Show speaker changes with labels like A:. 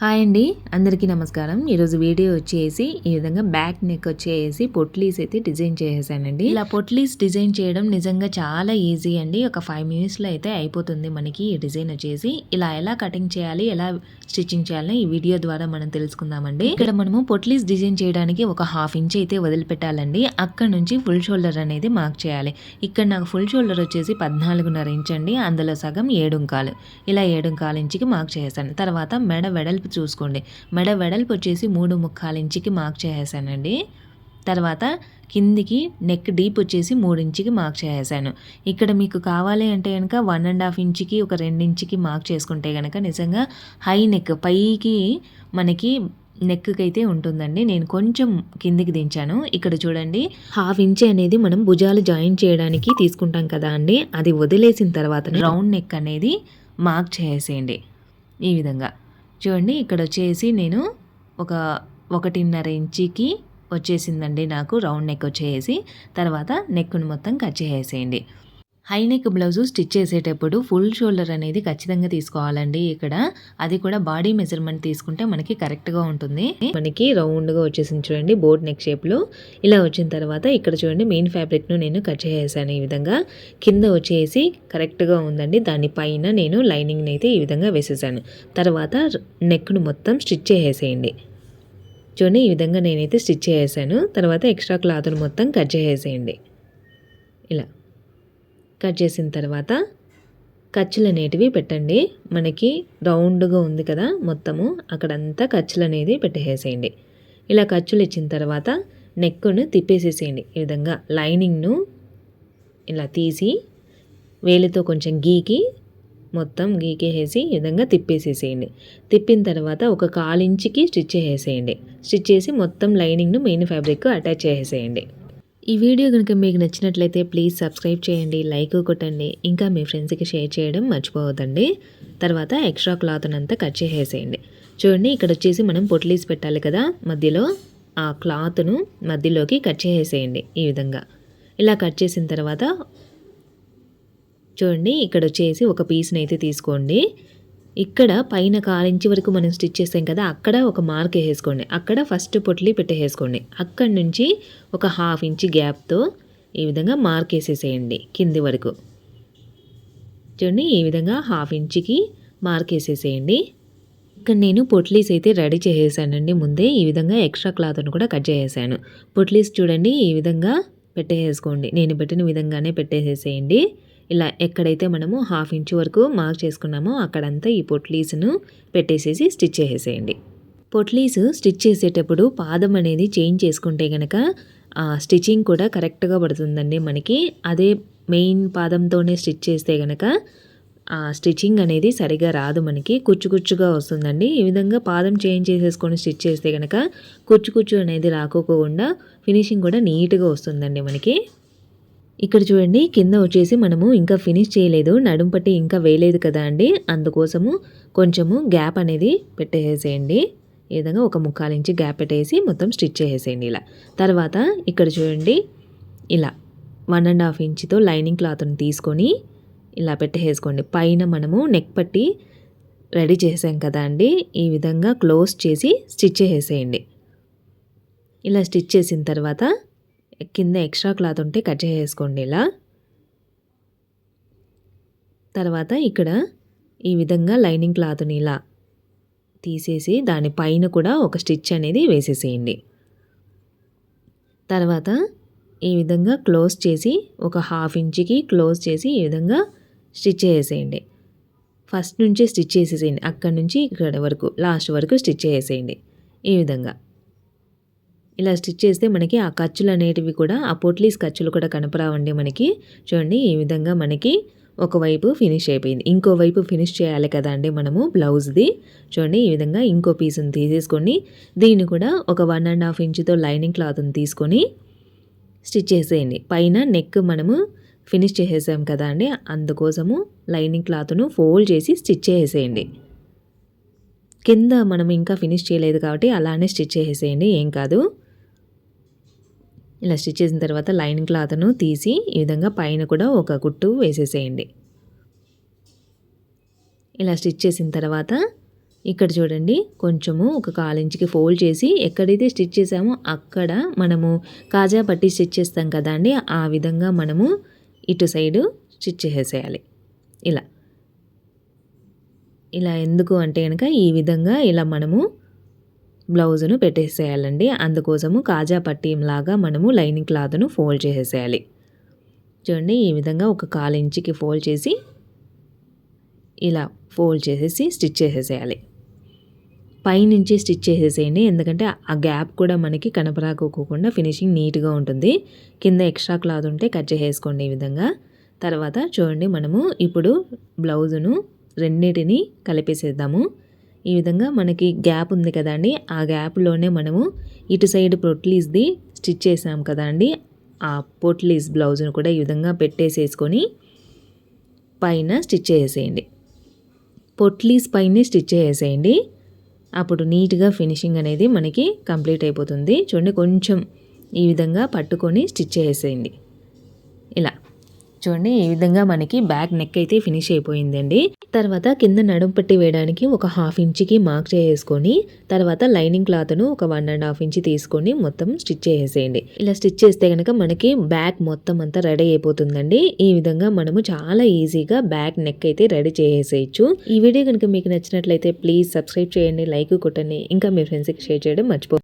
A: Hi అండి అందరికీ నమస్కారం. ఈరోజు వీడియో వచ్చేసి ఈ విధంగా బ్యాక్ నెక్ వచ్చేసి పొట్లీస్ అయితే డిజైన్ చేసేసానండి. ఇలా పొట్లీస్ డిజైన్ చేయడం నిజంగా చాలా ఈజీ అండి. ఒక ఫైవ్ మినిట్స్లో అయితే అయిపోతుంది మనకి ఈ డిజైన్ వచ్చేసి. ఇలా ఎలా కటింగ్ చేయాలి ఎలా స్టిచ్చింగ్ చేయాలని ఈ వీడియో ద్వారా మనం తెలుసుకుందామండి. ఇక్కడ మనము పొట్లీస్ డిజైన్ చేయడానికి ఒక హాఫ్ ఇంచ్ అయితే వదిలిపెట్టాలండి. అక్కడ నుంచి ఫుల్ షోల్డర్ అనేది మార్క్ చేయాలి. ఇక్కడ నాకు ఫుల్ షోల్డర్ వచ్చేసి పద్నాలుగున్నర ఇంచ్ అండి. అందులో సగం ఏడుంకాలు ఇలా ఏడుంకాలు ఇంచుకి మార్క్ చేశాను తర్వాత మెడ వెడల్పు చూసుకోండి. మెడ వెడల్పు వచ్చేసి మూడు ముక్కాల ఇంచుకి మార్క్ చేసేసానండి. తర్వాత కిందికి నెక్ డీప్ వచ్చేసి మూడు ఇంచుకి మార్క్ చేసేసాను. ఇక్కడ మీకు కావాలి అంటే కనుక వన్ అండ్ హాఫ్ ఇంచుకి ఒక రెండు ఇంచుకి మార్క్ చేసుకుంటే కనుక నిజంగా హై నెక్ పైకి మనకి నెక్ అయితే ఉంటుందండి. నేను కొంచెం కిందికి దించాను. ఇక్కడ చూడండి హాఫ్ ఇంచ్ అనేది మనం భుజాలు జాయిన్ చేయడానికి తీసుకుంటాం కదా అండి. అది వదిలేసిన తర్వాత రౌండ్ నెక్ అనేది మార్క్ చేసేయండి. ఈ విధంగా. చూడండి ఇక్కడ వచ్చేసి నేను ఒక ఒకటిన్నర ఇంచుకి వచ్చేసిందండి నాకు రౌండ్ నెక్ వచ్చేసి. తర్వాత నెక్ను మొత్తం కట్ చేసేయండి. హైనెక్ బ్లౌజు స్టిచ్ చేసేటప్పుడు ఫుల్ షోల్డర్ అనేది ఖచ్చితంగా తీసుకోవాలండి ఇక్కడ. అది కూడా బాడీ మెజర్మెంట్ తీసుకుంటే మనకి కరెక్ట్గా ఉంటుంది. మనకి రౌండ్గా వచ్చేసింది చూడండి బోర్డ్ నెక్ షేప్లో. ఇలా వచ్చిన తర్వాత ఇక్కడ చూడండి మెయిన్ ఫ్యాబ్రిక్ను నేను కట్ చేసేసాను ఈ విధంగా. కింద వచ్చేసి కరెక్ట్గా ఉందండి. దానిపైన నేను లైనింగ్ని అయితే ఈ విధంగా వేసేసాను. తర్వాత నెక్ను మొత్తం స్టిచ్ చేసేయండి. చూడండి ఈ విధంగా నేనైతే స్టిచ్ చేసేసాను. తర్వాత ఎక్స్ట్రా క్లాత్ను మొత్తం కట్ చేసేయండి. ఇలా. కట్ చేసిన తర్వాత ఖర్చులు అనేటివి పెట్టండి. మనకి రౌండ్గా ఉంది కదా మొత్తము. అక్కడంతా ఖర్చులు అనేది పెట్టేసేయండి. ఇలా ఖర్చులు ఇచ్చిన తర్వాత నెక్కును తిప్పేసేసేయండి. ఈ విధంగా లైనింగ్ను ఇలా తీసి వేలితో కొంచెం గీకి మొత్తం గీకేసేసి ఈ విధంగా తిప్పేసేసేయండి. తిప్పిన తర్వాత ఒక కాలించికి స్టిచ్ చేసేయండి. స్టిచ్ చేసి మొత్తం లైనింగ్ను మెయిన్ ఫ్యాబ్రిక్ అటాచ్ చేసేయండి. ఈ వీడియో కనుక మీకు నచ్చినట్లయితే ప్లీజ్ సబ్స్క్రైబ్ చేయండి లైక్ కొట్టండి ఇంకా మీ ఫ్రెండ్స్కి షేర్ చేయడం మర్చిపోవద్దండి. తర్వాత ఎక్స్ట్రా క్లాత్ అంతా కట్ చేసేసేయండి. చూడండి ఇక్కడ వచ్చేసి మనం పొట్లీస్ పెట్టాలి కదా మధ్యలో ఆ క్లాత్ను మధ్యలోకి కట్ చేసేసేయండి ఈ విధంగా. ఇలా కట్ చేసిన తర్వాత చూడండి ఇక్కడ వచ్చేసి ఒక పీస్ని అయితే తీసుకోండి. ఇక్కడ పైన కాలించి వరకు మనం స్టిచ్ చేసాం కదా అక్కడ ఒక మార్క్ వేసుకోండి అక్కడ ఫస్ట్ పొట్లి పెట్టేసుకోండి అక్కడి నుంచి ఒక హాఫ్ ఇంచ్ గ్యాప్తో ఈ విధంగా మార్క్ వేసేసేయండి కింది వరకు. చూడండి ఈ విధంగా హాఫ్ ఇంచ్కి మార్క్ వేసేసేయండి. ఇక్కడ నేను పొట్లీస్ అయితే రెడీ చేసేసానండి. ముందే ఈ విధంగా ఎక్స్ట్రా క్లాత్ను కూడా కట్ చేసేసాను. పొట్లీస్ చూడండి ఈ విధంగా పెట్టేసుకోండి నేను పెట్టిన విధంగానే పెట్టేసేసేయండి. ఇలా ఎక్కడైతే మనము హాఫ్ ఇంచ్ వరకు మార్క్ చేసుకున్నామో అక్కడంతా ఈ పొట్లీస్ను పెట్టేసేసి స్టిచ్ చేసేసేయండి. పొట్లీస్ స్టిచ్ చేసేటప్పుడు పాదం అనేది చేంజ్ చేసుకుంటే కనుక స్టిచ్చింగ్ కూడా కరెక్ట్గా పడుతుందండి మనకి. అదే మెయిన్ పాదంతోనే స్టిచ్ చేస్తే కనుక ఆ స్టిచ్చింగ్ అనేది సరిగా రాదు మనకి. కుచ్చు కుచ్చుగా వస్తుందండి. ఈ విధంగా పాదం చేంజ్ చేసేసుకొని స్టిచ్ చేస్తే కనుక కుచ్చు కుచ్చు అనేది రాకోకుండా ఫినిషింగ్ కూడా నీట్గా వస్తుందండి మనకి. ఇక్కడ చూడండి కింద వచ్చేసి మనము ఇంకా ఫినిష్ చేయలేదు నడుం పట్టి ఇంకా వేయలేదు కదా అండి. అందుకోసము కొంచెము గ్యాప్ అనేది పెట్టేసేయండి. ఈ విధంగా ఒక ముక్కాల ఇంచి గ్యాప్ పెట్టేసి మొత్తం స్టిచ్ చేసేయండి ఇలా. తర్వాత ఇక్కడ చూడండి ఇలా వన్ అండ్ హాఫ్ ఇంచ్తో లైనింగ్ క్లాత్ని తీసుకొని ఇలా పెట్టేసుకోండి. పైన మనము నెక్ పట్టి రెడీ చేసాం కదా అండి ఈ విధంగా క్లోజ్ చేసి స్టిచ్ చేసేయండి. ఇలా స్టిచ్ చేసిన తర్వాత కింద ఎక్స్ట్రా క్లాత్ ఉంటే కట్ చేసేసుకోండి ఇలా. తర్వాత ఇక్కడ ఈ విధంగా లైనింగ్ క్లాత్ని ఇలా తీసేసి దానిపైన కూడా ఒక స్టిచ్ అనేది వేసేసేయండి. తర్వాత ఈ విధంగా క్లోజ్ చేసి ఒక హాఫ్ ఇంచ్కి క్లోజ్ చేసి ఈ విధంగా స్టిచ్ చేసేయండి ఫస్ట్ నుంచి స్టిచ్ చేసేసేయండి. అక్కడి నుంచి ఇక్కడ వరకు లాస్ట్ వరకు స్టిచ్ చేసేయండి. ఈ విధంగా. ఇలా స్టిచ్ చేస్తే మనకి ఆ ఖర్చులు అనేటివి కూడా ఆ పొట్లీస్ ఖర్చులు కూడా కనపరావండి మనకి. చూడండి ఈ విధంగా మనకి ఒకవైపు ఫినిష్ అయిపోయింది. ఇంకోవైపు ఫినిష్ చేయాలి కదా అండి మనము బ్లౌజ్ది. చూడండి ఈ విధంగా ఇంకో పీస్ని తీసేసుకొని దీన్ని కూడా ఒక వన్ అండ్ హాఫ్ ఇంచుతో లైనింగ్ క్లాత్ని తీసుకొని స్టిచ్ చేసేయండి. పైన నెక్ మనము ఫినిష్ చేసేసాం కదా అండి అందుకోసము లైనింగ్ క్లాత్ను ఫోల్డ్ చేసి స్టిచ్ చేసేయండి. కింద మనం ఇంకా ఫినిష్ చేయలేదు కాబట్టి అలానే స్టిచ్ చేసేయండి ఏం కాదు. ఇలా స్టిచ్ చేసిన తర్వాత లైనింగ్ క్లాత్ను తీసి ఈ విధంగా పైన కూడా ఒక కుట్టు వేసేసేయండి. ఇలా స్టిచ్ చేసిన తర్వాత ఇక్కడ చూడండి కొంచెము ఒక కాలించికి ఫోల్డ్ చేసి ఎక్కడైతే స్టిచ్ చేసామో అక్కడ మనము కాజా పట్టి స్టిచ్ చేస్తాం కదా అండి ఆ విధంగా మనము ఇటు సైడు స్టిచ్ చేసేయాలి. ఇలా. ఇలా ఎందుకు అంటే కనుక ఈ విధంగా ఇలా మనము బ్లౌజును పెట్టేసేయాలండి. అందుకోసము కాజా పట్టీలాగా మనము లైనింగ్ క్లాత్ను ఫోల్డ్ చేసేసేయాలి. చూడండి ఈ విధంగా ఒక కాలు ఇంచుకి ఫోల్డ్ చేసి ఇలా ఫోల్డ్ చేసేసి స్టిచ్ చేసేసేయాలి. పైనుంచి స్టిచ్ చేసేసేయండి. ఎందుకంటే ఆ గ్యాప్ కూడా మనకి కనపరాకోకుండా ఫినిషింగ్ నీట్గా ఉంటుంది. కింద ఎక్స్ట్రా క్లాత్ ఉంటే కట్ చేసేసుకోండి ఈ విధంగా. తర్వాత చూడండి మనము ఇప్పుడు బ్లౌజును రెండింటిని కలిపేసేద్దాము. ఈ విధంగా మనకి గ్యాప్ ఉంది కదండి ఆ గ్యాప్లోనే మనము ఇటు సైడ్ పొట్లీస్ది స్టిచ్ చేసాం కదండి ఆ పొట్లీస్ బ్లౌజ్ను కూడా ఈ విధంగా పెట్టేసేసుకొని పైన స్టిచ్ చేసేయండి. పొట్లీస్ పైన స్టిచ్ చేసేయండి. అప్పుడు నీట్గా ఫినిషింగ్ అనేది మనకి కంప్లీట్ అయిపోతుంది. చూడండి కొంచెం ఈ విధంగా పట్టుకొని స్టిచ్ చేసేయండి. చూడండి ఈ విధంగా మనకి బ్యాక్ నెక్ అయితే ఫినిష్ అయిపోయిందండి. తర్వాత కింద నడుం పట్టి వేయడానికి ఒక హాఫ్ ఇంచ్కి మార్క్ చేసుకొని తర్వాత లైనింగ్ క్లాత్ను ఒక వన్ అండ్ హాఫ్ ఇంచ్ తీసుకొని మొత్తం స్టిచ్ చేసేయండి ఇలా స్టిచ్ చేస్తే కనుక మనకి బ్యాక్ మొత్తం అంతా రెడీ అయిపోతుందండి. ఈ విధంగా మనము చాలా ఈజీగా బ్యాక్ నెక్ అయితే రెడీ చేసేయచ్చు. ఈ వీడియో కనుక మీకు నచ్చినట్లయితే ప్లీజ్ సబ్స్క్రైబ్ చేయండి లైక్ కొట్టండి. ఇంకా మీ ఫ్రెండ్స్కి షేర్ చేయడం మర్చిపో